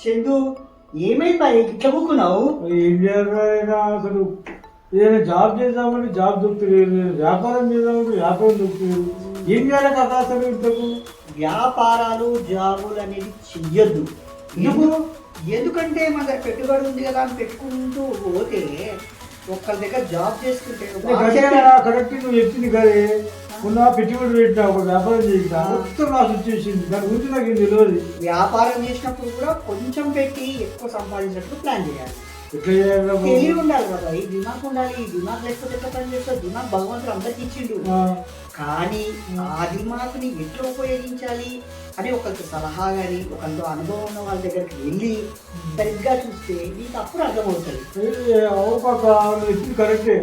చందు ఏమైంది బాయ్ ఇట్లా కూకున్నావు ఏం అసలు? ఏదైనా జాబ్ చేద్దామని జాబ్ దొరుకుతలేదు వ్యాపారం చేద్దామంటే వ్యాపారం దొరుకుతలేదు ఏం చేయాలి కదా అసలు ఇంతకు? వ్యాపారాలు జాబులు అనేది చెయ్యొద్దు. ఎందుకు? ఎందుకంటే మన దగ్గర పెట్టుబడి ఉంది కదా అని పెట్టుకుంటూ పోతే ఒక్కరి దగ్గర జాబ్ చేసుకుంటే కరెక్ట్ నువ్వు చెప్పింది కదే. మొన్న పెట్టుబడి పెట్టినా ఒక వ్యాపారం చేసినా మొత్తం నాకు వచ్చేసింది. దాని గురించి నాకు తెలియదు వ్యాపారం చేసినప్పుడు కూడా కొంచెం పెట్టి ఎక్కువ సంపాదించినట్టు ప్లాన్ చేయాలి. ఎట్లా చేయాలి? తెలివి ఉండాలి కదా. ఈ దిమాగ్ ఉండాలి ఈ దిమాగ్ లేకపోతే ఎట్లా పని చేస్తారు? దిమాగ్ భగవంతుడు అందరికి ఇచ్చిండు. కానీ ఆ. దిమాగ్ని ఎట్లా ఉపయోగించాలి అని ఒకరికి సలహా కానీ ఒకరితో అనుభవం ఉన్న వాళ్ళ దగ్గరికి వెళ్ళి సరిగ్గా చూస్తే నీకు అప్పుడు అర్థమవుతుంది. కరెక్టే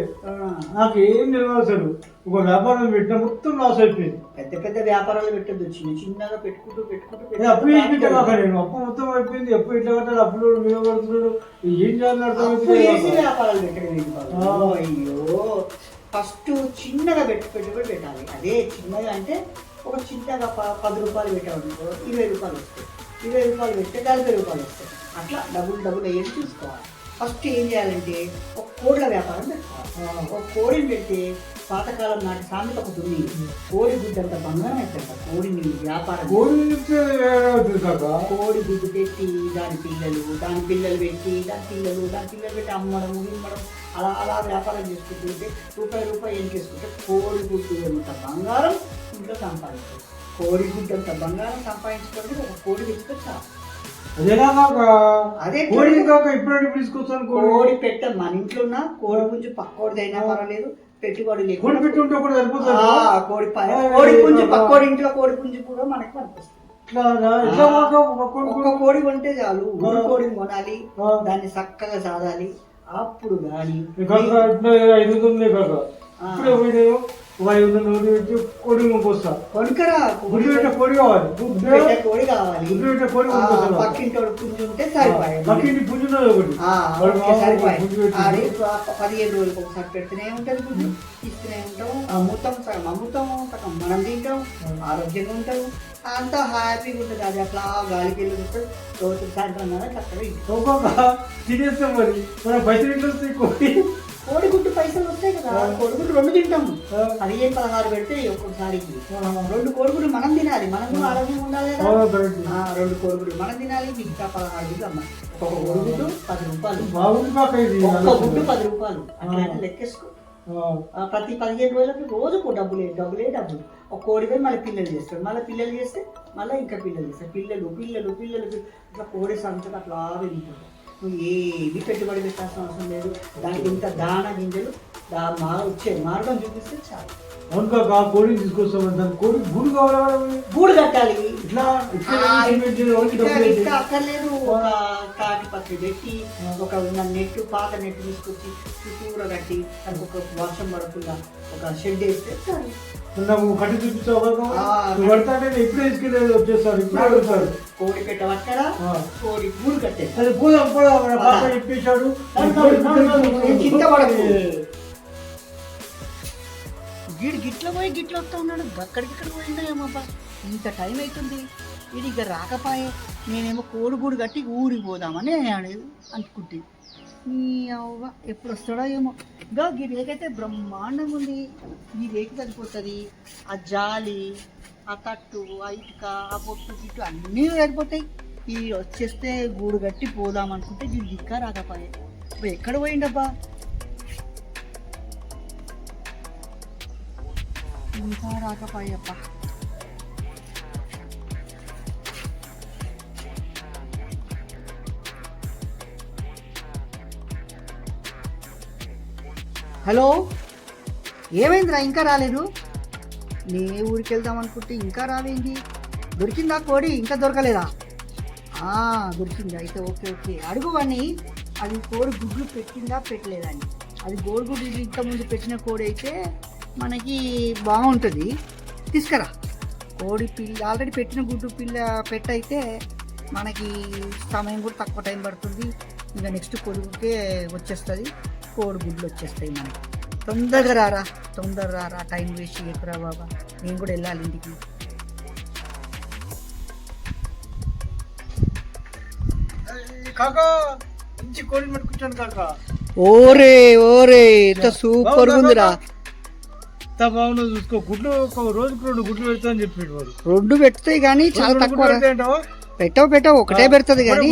నాకు ఏం అసలు. ఒక వ్యాపారం పెట్టినా మొత్తం లాస్ అయిపోయింది. పెద్ద పెద్ద వ్యాపారాలు పెట్టద్దు. చిన్న చిన్నగా పెట్టుకుంటూ పెట్టుకుంటూ అప్పు పెట్టుకుంటూ నేను అప్పు మొత్తం అయిపోయింది. అప్పు ఇట్లా కట్టాలి? అప్పులు మీద పడుతున్నాడు. ఏం చేసి వ్యాపారాలు పెట్టడం. అయ్యో. ఫస్ట్ చిన్నగా పెట్టి పెట్టుబడి పెట్టాలి. అదే చిన్నగా అంటే ఒక చిన్నగా ప- పది రూపాయలు పెట్టామనుకో ఇరవై రూపాయలు వస్తాయి. ఇరవై రూపాయలు పెడితే నలభై రూపాయలు వస్తాయి. అట్లా డబుల్ డబుల్ అయ్యేది చూసుకోవాలి. ఫస్ట్ ఏం చేయాలంటే ఒక కోడ్ల వ్యాపారం ఒక కోడిని పెడితే పాతకాలం నాటి సామెత ఒకటి ఉంది కోడి గుడ్డంత బంగారం అవుతుంది కోడిని వ్యాపారం కోడి గుడ్డు పెట్టి దాని పిల్లలు దాని పిల్లలు పెట్టి దాని పిల్లలు దాని పిల్లలు పెట్టి అమ్మడం ఇమ్మడం అలా అలా వ్యాపారం చేసుకుంటుంటే రూపాయి రూపాయి ఏం చేసుకుంటే కోడి గుడ్డు అంత బంగారం ఇంట్లో సంపాదించారు కోడి గుడ్డు అంత బంగారం సంపాదించుకోవడానికి ఒక కోడి కాక అదే కోడి కాక ఇప్పుడు తీసుకొచ్చాను కోడి. కోడి పెట్ట మన ఇంట్లో ఉన్న కోడి పుంజు పక్కోడిదైనా పర్వాలేదు పెట్టుబడి కోడి లేకుండా పెట్టి ఉంటే కూడా సరిపోతుంది కోడి కోడి పుంజు పక్కోడి ఇంట్లో కోడి పుంజు కూడా మనకి కోడి ఒక్క కోడి కొంటే చాలు. కోడిని కొనాలి. దాన్ని చక్కగా సాదాలి అప్పుడు ఇట్లా ఐదు ఐదు వందలు నోటు పెట్టి కోడి కొనుక్కొస్తా కొనుకరా గుడ్డు పెట్టే కోడి కావాలి. గుడ్డు పెట్టే కోడి కావాలి. గుడ్డు పెట్టే కోడి కొనుక్కొస్తా పక్కింటోడు పుంజు ఉంటే సరిపోయాయి పక్కింటి ఒకటి. పుంజు పెట్టి ఆడి ప- పదిహేను రోజులకు ఒకసారి పెడుతూనే ఉంటుంది గుడ్డు. ఇస్తూనే ఉంటాం. అమ్ముతాం సగం అమ్ముతాం సగం మనం తింటాం. ఆరోగ్యంగా ఉంటాం. అంతా హ్యాపీగా ఉంటుంది. అది అట్లా గాలికి వెళ్ళి ఉంటుంది రోజు సాయంత్రం చక్కగా తినేస్తాం మరి. మన పైసలు ఇంట్లో కోడి. కోడి గుడ్డు పైసలు వస్తాయి కదా ఆ. కోడి గుడ్డు రెండు తింటాం. పదిహేను పదహారు పెడితే ఒక్కొక్కసారికి ఆ. రెండు కోడిగుడ్లు మనం తినాలి. మనం కూడా ఆరోగ్యంగా ఉండాలి కదా. రెండు కోడిగుడ్లు మనం తినాలి మిగతా పదహారు గుడ్లు అమ్మ. ఒక కోడిగుడ్డు పది రూపాయలు. ఒక్క గుడ్డు పది రూపాయలు. అట్లయితే ఆ. లెక్కేసుకో. ప్రతి పదిహేను రోజులకు రోజుకు డబ్బులే డబ్బులే డబ్బులు. ఒక కోడి పోయి మళ్ళీ పిల్లలు చేస్తాడు మళ్ళీ పిల్లలు చేస్తే మళ్ళీ ఇంకా పిల్లలు చేస్తారు. పిల్లలు పిల్లలు పిల్లలు. ఇట్లా కోడి సంచులు అట్లా వెళ్ళిపోతాయి నువ్వు ఏది పెట్టుబడి పెట్టాల్సిన అవసరం లేదు. దానికి ఇంత దాన గింజలు దా మా వచ్చే మార్గం చూపిస్తే చాలు. అవును కాక ఆ కోడిని తీసుకొస్తాం దాని కోడి గుడి కావాలి. గూడు కట్టాలి. ఇట్లా ఇట్లా అక్కర్లేదు. ఒక తాటి పత్రి పెట్టి ఒక ఉన్న నెట్ పాత నెట్ తీసుకొచ్చి చుట్టూరా కట్టి దానికి ఒక వర్షం పడకుండా ఒక షెడ్ వేస్తే చాలు. నాకు కట్టి చూపించావు కదా. ఆ, నువ్వు పడతా నేను ఇప్పుడే తీసుకెళ్ళేది వచ్చేస్తాడు ఇప్పుడే వస్తాడు కోడి పెట్ట పట్టరా ఆ. కోడి గూడు కట్టేది. సరే పోదాం పోదాం మన పాప చెప్పేశాడు చింతపడకు గీడు గిట్ల పోయి గిట్ల వస్తా ఉన్నాడు. అక్కడికి ఇక్కడ పోయిందా ఏమబ్బా ఇంత టైం అవుతుంది ఇది ఇక రాకపాయే. నేనేమో కోడిగూడు కట్టి ఊరికి పోదామని అనేది అనుకుంటే. ఈ అవ్వ ఎప్పుడు వస్తాడో ఏమో. గా ఈ రేకైతే బ్రహ్మాండంగా ఉంది ఈ రేకు సరిపోతుంది. ఆ జాలి ఆ తట్టు ఆ ఇటుక ఆ పొట్టు గిట్టు అన్నీ సరిపోతాయి. ఈ వచ్చేస్తే గూడు కట్టి పోదాం అనుకుంటే వీళ్ళు ఇంకా రాకపాయే. ఇప్పుడు ఎక్కడ పోయిండబ్బా? ఇంకా రాకపాయబ్బా. హలో? ఏమైందిరా ఇంకా రాలేదు? నే ఊరికి వెళ్దాం అనుకుంటే ఇంకా రావేంది దొరికిందా కోడి? ఇంకా దొరకలేదా? దొరికింది. అయితే ఓకే ఓకే. అడుగు అది కోడి గుడ్లు పెట్టిందా పెట్టలేదా అని అది గోడు గుడ్లు ఇంతకుముందు పెట్టిన కోడి అయితే మనకి బాగుంటుంది. తీసుకురా. కోడి పిల్ల ఆల్రెడీ పెట్టిన గుడ్డు పిల్ల పెట్టయితే మనకి సమయం కూడా తక్కువ టైం పడుతుంది. ఇంకా నెక్స్ట్ కొడుకుకే వచ్చేస్తుంది. కోడి గుడ్లు వచ్చేస్తాయి మనకి. తొందరగా రారా తొందరగా రారా టైం వేస్ట్ చేయకురా బాబా. నేను కూడా వెళ్ళాలి ఇంటికి. కాకా మంచి కోడిని పట్టుకొచ్చాను కాకా. ఓరే ఓరే ఎంత సూపర్ ఉందిరా. ఎంత బాగుందో చూసుకో. గుడ్లు ఒక రోజుకు రెండు గుడ్లు పెడతా అని చెప్పాడు వాడు. రెండు పెడతాయి కానీ చాలా తక్కువ? పెట్టవు పెట్టవు ఒకటే పెడుతుంది కానీ.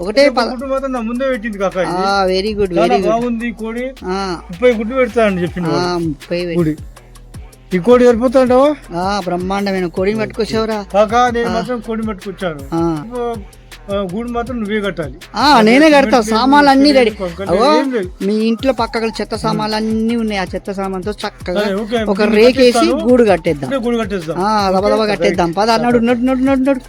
ఒకటే ఒక గుడ్డు మాత్రం నా ముందే పెట్టింది కాకా. వెరీ గుడ్ వెరీ బాగుంది కోడి. ముప్పై గుడ్లు పెడతా అని చెప్పింది. ముప్పై కోడి. ఈ కోడి సరిపోతాంటావా ఆ, బ్రహ్మాండమైన కోడిని పట్టుకొచ్చావురా. కాకా నేను మాత్రం కోడి పట్టుకొచ్చాను. గూడు మాత్రం నువ్వే కట్టాలి. నేనే కడతా. సామాన్లు అన్ని రెడీ. మీ ఇంట్లో పక్కన చెత్త సామాన్లు అన్ని ఉన్నాయి. ఆ చెత్త సామాన్తో చక్కగా. ఒక రేకేసి. గూడు కట్టేద్దాం. గూడు కట్టేద్దాం. ఆ దబ దబ కట్టేద్దాం. పద అన్నాడు నడు నడు నడు నడు.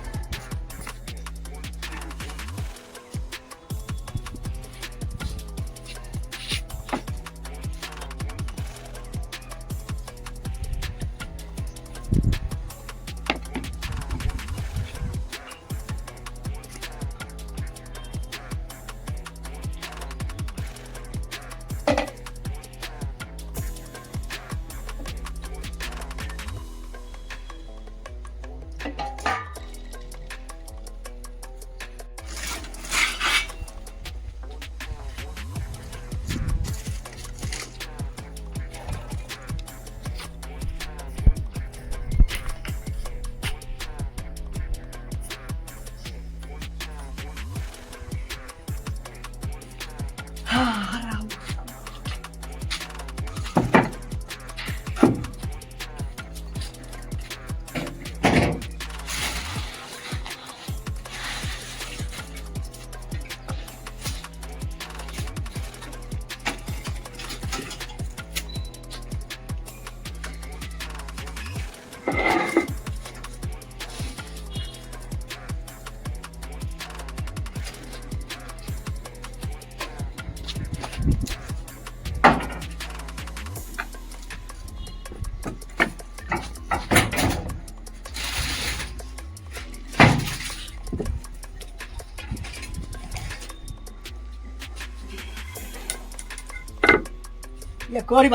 ఇక కోడి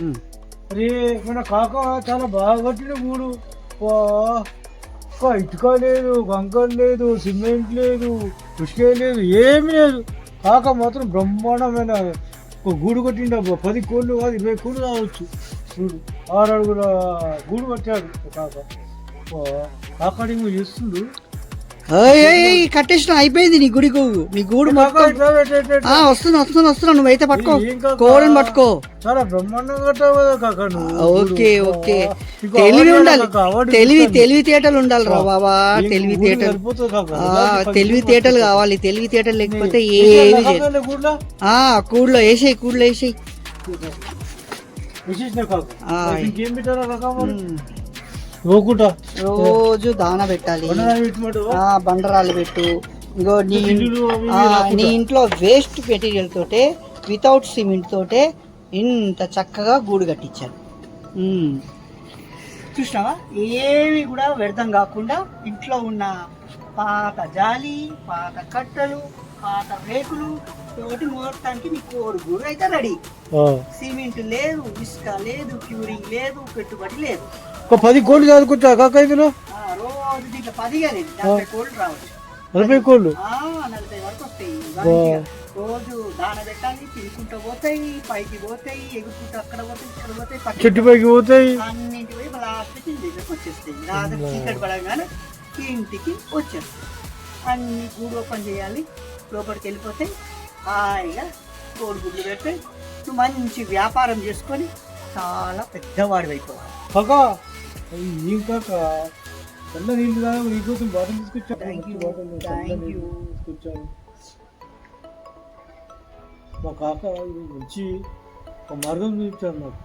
ఉమ్. అరే మన కాక చాలా బాగా కట్టిన గూడు ఒక్క ఇటుక లేదు కంకర లేదు సిమెంట్ లేదు ఉసుకే లేదు ఏమీ లేదు. కాక మాత్రం బ్రహ్మాండమైన గూడు కట్టిండు పది కోళ్ళు కాదు ఇరవై కోళ్ళు కావచ్చు. గూడు ఆరు అడుగుల గూడు కట్టాడు కాక. వా, కాకాడింగ్ చేస్తుండు. కట్టేసిన అయిపోయింది నీ గుడి గోగు నీ గూడు మొత్తం. వస్తున్నా వస్తున్నా వస్తున్నా నువ్వైతే పట్టుకో. ఏం కాక? కోడిని పట్టుకో. చాలా బ్రహ్మాండంగా నువ్వు ఓకే. ఓకే. తెలివి ఉండాలి. తెలివి ఇస్తాను. తెలివితేటలు ఉండాలి రా బాబా. ఇలాంటి పది తెలివితేటలు గూడు కావాలి. లేకపోతే చేయదు కాకాలే గూడులా? ఆ కూడ్లో వేసేయి కూడ్లో వేసేయి. ఇంకేం పెట్టారా రోజు దాన పెట్టాలి. బండరాలు పెట్టు. ఇంకో నీ. నీ ఇంట్లో వేస్ట్ మెటీరియల్ తోటే వితౌట్ సిమెంట్ తోటే ఇంత చక్కగా గూడు కట్టించాను ఉమ్. చూసినావా? ఏవి కూడా వ్యర్థం కాకుండా ఇంట్లో ఉన్న పాత జాలి పాత కట్టలు పాత రేకులు తోటి మోడటానికి నీకు ఓడి గూడు అయితే రెడీ. సిమెంట్ లేదు ఇసుక లేదు క్యూరింగ్ లేదు పెట్టుబడి లేదు. ఒక పది కోళ్ళు చదువుకుంటా కాక ఇందులో? నలభై కోళ్ళు. రోజు దాన పెట్టాలి తినుకుంటూ పోతాయి పైకి పోతాయి ఎగురుకుంటూ అక్కడ పోతాయి ఇక్కడ పోతాయి చెట్టు పైకి పోతాయి. అన్నింటి పోయి లాస్ట్కి ఇంటి దగ్గరకు వచ్చేస్తాయి. రాత్రి చీకటి పడగానే ఇంటికి వచ్చేస్తాయి. అన్ని గూడు ఓపెన్ చేయాలి లోపలికి వెళ్ళిపోతాయి హాయిగా కోడిగుడ్లు పెడితే నువ్వు మంచి వ్యాపారం చేసుకొని చాలా పెద్దవాడు అయిపోవాలి ఏం కాక చల్ల నీళ్ళు తాగా నీకోసం బాటలు తీసుకొచ్చాను. బాటలు. తీసుకొచ్చాను. మా కాక ఇది మంచి ఒక మార్గం చూపించాడు నాకు.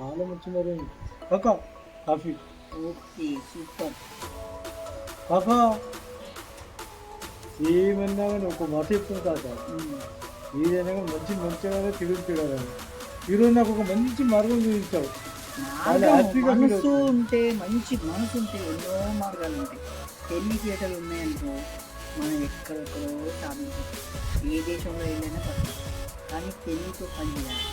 చాలా మంచి మార్గం. కాక కాఫీ. Okay super. కాక ఏమన్నా కానీ ఒక మాట చెప్తాను కాక. ఏదైనా కానీ మంచి మంచిగానే తిరుగుతాడు. ఈరోజు నాకు ఒక మంచి మార్గం చూపించావు. మనసు. ఉంటే మంచి మనసు ఉంటే ఎన్నో మార్గాలు ఉంటాయి. తెలివితేటలు ఉన్నాయనుకో మనం ఎక్కడెక్కడో సాధించవచ్చు. ఏ దేశంలో వెళ్ళైనా పర్లేదు కానీ తెలివితో పని చేయాలి.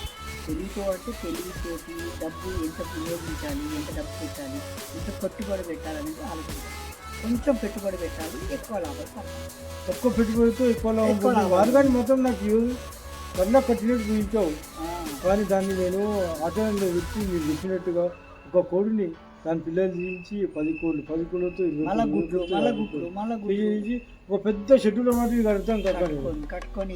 తెలివితో అంటే తెలివితోటి డబ్బు ఎంత వినియోగించాలి ఎంత డబ్బు పెట్టాలి ఎంత పెట్టుబడి పెట్టాలనేది ఆలోచించాలి. కొంచెం పెట్టుబడి పెట్టాలి ఎక్కువ లాభం పొందాలి. తక్కువ పెట్టుబడితో ఎక్కువ లాభం మొత్తం నాకు కళ్ళ కట్టినట్టు చూపించావు. కానీ దాన్ని నేను ఆచరణలో పెట్టి మీరు చెప్పినట్టుగా ఒక కోడిని దాని పిల్లలు తీయించి పది కోళ్ళు పది కోళ్ళతో ఒక పెద్ద షెడ్యూల్ మాదిరి కడతాం కట్టుకొని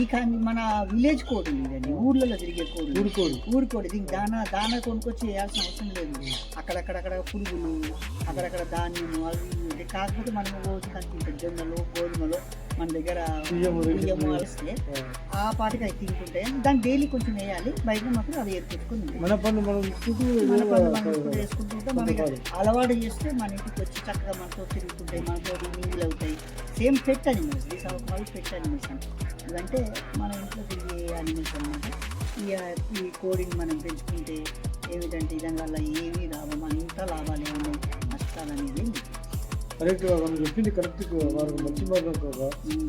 ఈ మన విలేజ్ కోడ్ ఇదండి ఊర్లలో తిరిగే కోడ్. ఊరుకోడు ఊరి కోడి దీనికి దానా దానా కొనుక్కొచ్చి వేయాల్సిన అవసరం లేదు. అక్కడక్కడక్కడ పురుగులు అక్కడక్కడ ధాన్యము అవి కాకపోతే మనం రోజు కనిపించే జొన్నలు గోధుమలు. మన దగ్గర బియ్యము. అలస్తే ఆ పాటికి అవి తింటుంటాయి దాన్ని డైలీ కొంచెం వేయాలి. బయట మాత్రం అది ఏర్పెట్టుకుని తింటాం. మన పనులు మనం మన పనులు మనం చేసుకుంటుంటే మనకి అలవాటు చేస్తే మన ఇంటికి వచ్చి చక్కగా మనతో తిరుగుతుంటాయి మనతో మింగిల్ అవుతాయి. సేమ్ పెట్ అనిమల్స్ ఈ సవకాలు పెట్ అనిమల్స్ అంటే. మన ఇంట్లో తిరిగే అనిమల్స్ అనమాట ఈ ఈ కోడిని మనం పెంచుకుంటే ఏమిటంటే దానివల్ల ఏమీ లాభం అంతా లాభాలే ఉన్నాయి నష్టాలు అనేది. కరెక్ట్ మనం చెప్పింది కరెక్ట్ వారికి మంచి మార్గం.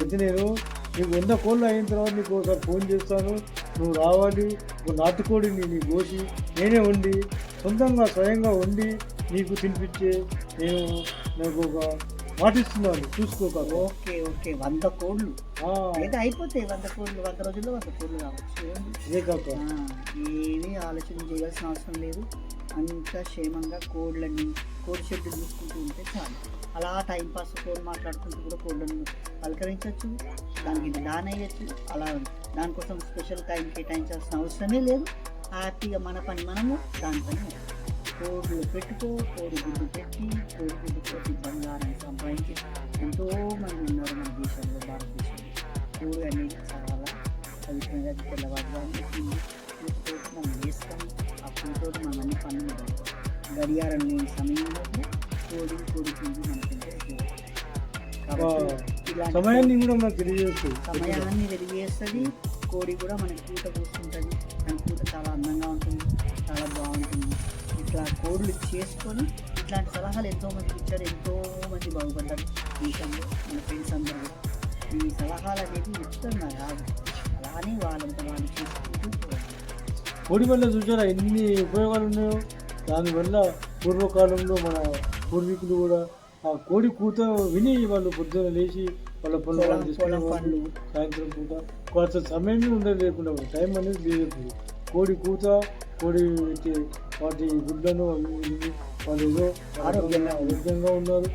అయితే నేను నీకు వంద కోళ్ళు అయిన తర్వాత నీకు ఒకసారి ఫోన్ చేస్తాను. నువ్వు రావాలి ఒక నాటుకోడిని నీ కోసి నేనే వండి సొంతంగా స్వయంగా వండి నీకు తినిపించే నేను నాకు ఒక మాటిస్తున్నాను చూసుకోక ఓకే ఓకే. వంద కోళ్ళు. అయితే అయిపోతాయి వంద కోళ్ళు. వంద రోజుల్లో వంద కోళ్ళు కావచ్చు? అదే కాక. ఏమీ ఆలోచన చేయాల్సిన అవసరం లేదు. అంతా క్షేమంగా కోళ్ళని కోడి షెడ్డు చూసుకుంటూ ఉంటే చాలు. అలా టైంపాస్ ఫోన్ మాట్లాడుకుంటూ కూడా కోళ్ళను పలకరించవచ్చు దానికి దాన అయ్యచ్చు. అలా దానికోసం స్పెషల్ టైం కేటాయించాల్సిన అవసరమే లేదు. హ్యాపీగా మన పని మనము దానిపైన కోడులు పెట్టుకో కోడి గుడ్డు పెట్టి కోడి గుడ్డు పెట్టి బంగారం సంపాదించి. ఎంతో మంది ఉన్నారు మన దేశంలో భారతదేశంలో. కోడి అనేది చాలా పవిత్రంగా తెల్లవారుజామున మనం వేస్తాం ఆ పూటతో మనం అన్ని పనులు గడియారం లేని సమయంలో కోడి కోడి పుంజు సమయాన్ని కూడా మనకు తెలియజేస్తుంది. సమయాన్ని వెలిగేస్తుంది కోడి కూడా మనకి పూట పూస్తుంటుంది. దాని పూట చాలా అందంగా ఉంటుంది చాలా బాగుంటుంది. ఇట్లా కోళ్ళు చేసుకొని ఇట్లాంటి సలహాలు ఎంతో మందికి ఇచ్చారు ఎంతో మంది బాగుపడ్డారు దేశంలో మన ఫ్రెండ్స్ అందరూ. ఈ సలహాలు అనేది ఇస్తున్నారు అలానే వాళ్ళంతా వాళ్ళు చేసుకుంటూ. కోడి వల్ల చూసారా ఎన్ని ఉపయోగాలు ఉన్నాయో? దానివల్ల పూర్వకాలంలో మన పూర్వీకులు కూడా ఆ కోడి కూత విని వాళ్ళు పొద్దున లేచి వాళ్ళ పనులు వాళ్ళు చేసుకునే వాళ్ళు సాయంత్రం పూట. కొంత సమయం ఉండదు లేకుండా. టైం అనేది లేదు. కోడి కూత కోడి పెట్టే వాటి గుడ్లను వాళ్ళు ఏదో ఆరోగ్యంగా ఉన్నారు.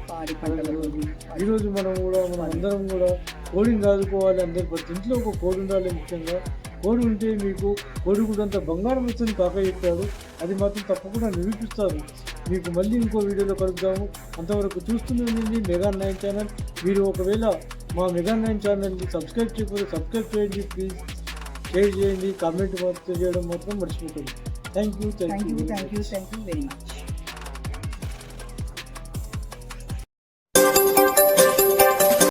ఈరోజు మనం కూడా మనం అందరం కూడా కోడిని చదువుకోవాలి అందరు ప్రతి ఇంట్లో ఒక కోడి ఉండాలి ముఖ్యంగా. కోడి ఉంటే మీకు కోడి కూడా అంత బంగారం వస్తుంది కాక చెప్పాడు. అది మాత్రం తప్పకుండా నిరూపిస్తారు. మీకు మళ్ళీ ఇంకో వీడియోలో కలుద్దాము. అంతవరకు చూస్తుండండి మెగా నైన్ ఛానల్. మీరు ఒకవేళ మా మెగా నైన్ ఛానల్ని సబ్స్క్రైబ్ చేయకపోతే సబ్స్క్రైబ్ చేయండి ప్లీజ్ షేర్ చేయండి. కామెంట్ చేయడం మాత్రం మర్చిపోకండి. Thank you thank you you thank you thank you very much